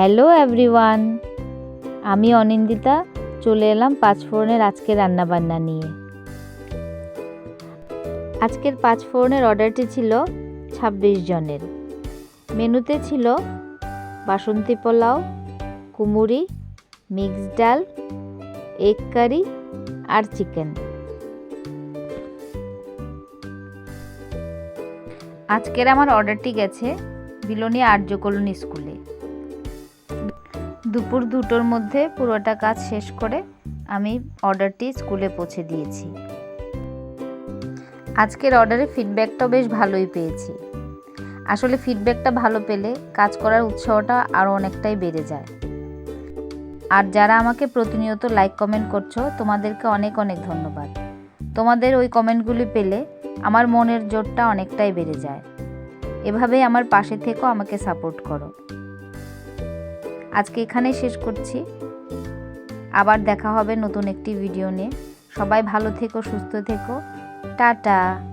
Hello everyone আমি অনিন্দিতা, চলে এলাম পাঁচফোড়নের আজকে রান্নাবান্না নিয়ে। আজকের পাঁচফোড়নের অর্ডারটি ছিল ছাব্বিশ জনের। মেনুতে ছিল বাসন্তী পোলাও কুমুরি মিক্সড ডাল, এগ কারি আর চিকেন। আজকের আমার অর্ডারটি গেছে বিলোনি আর্য কলোনি স্কুলে। দুপুর দুটোর মধ্যে পুরোটা কাজ শেষ করে আমি অর্ডারটি স্কুলে পৌঁছে দিয়েছি। আজকের অর্ডারে ফিডব্যাকটাও বেশ ভালোই পেয়েছি। আসলে ফিডব্যাকটা ভালো পেলে কাজ করার উৎসাহটা আরও অনেকটাই বেড়ে যায়। আর যারা আমাকে প্রতিনিয়ত লাইক কমেন্ট করছ, তোমাদেরকে অনেক অনেক ধন্যবাদ। তোমাদের ওই কমেন্টগুলি পেলে আমার মনের জোরটা অনেকটাই বেড়ে যায়। এভাবেই আমার পাশে থেকেও আমাকে সাপোর্ট করো। আজকে এখানেই শেষ করছি। আবার দেখা হবে নতুন একটি ভিডিও নিয়ে। সবাই ভালো থেকো, সুস্থ থেকো। টাটা।